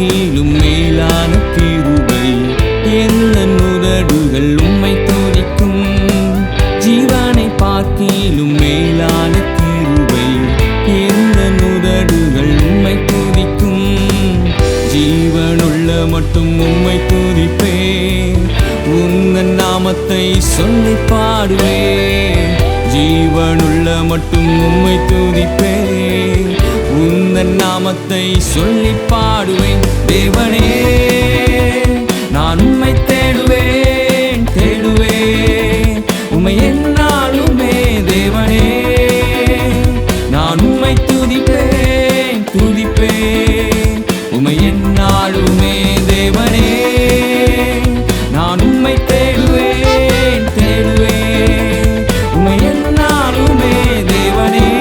கீழும் மேலான தீருவை எந்த நுதடுகள் உண்மை துதிக்கும். ஜீவனை பார்க்கிலும் மேலான தீருவை எந்த நுதடுகள் உண்மை துதிக்கும். ஜீவனுள்ள மட்டும் உண்மை துதிப்பேன். உந்தன் நாமத்தை சொல்லி பாடுவேன். ஜீவனுள்ள மட்டும் உண்மை துதிப்பேன். உந்தன் நாமத்தை சொல்லி பாடுவேன். தேவனே நான் உம்மை தேடுவேன் தேடுவேன். உம்மை என்னாலுமே தேவனே நான் உம்மை துதிப்பேன் துதிப்பேன். உம்மை என்னாலுமே தேவனே நான் உம்மை தேடுவேன் தேடுவேன். உம்மை என்னாலுமே தேவனே.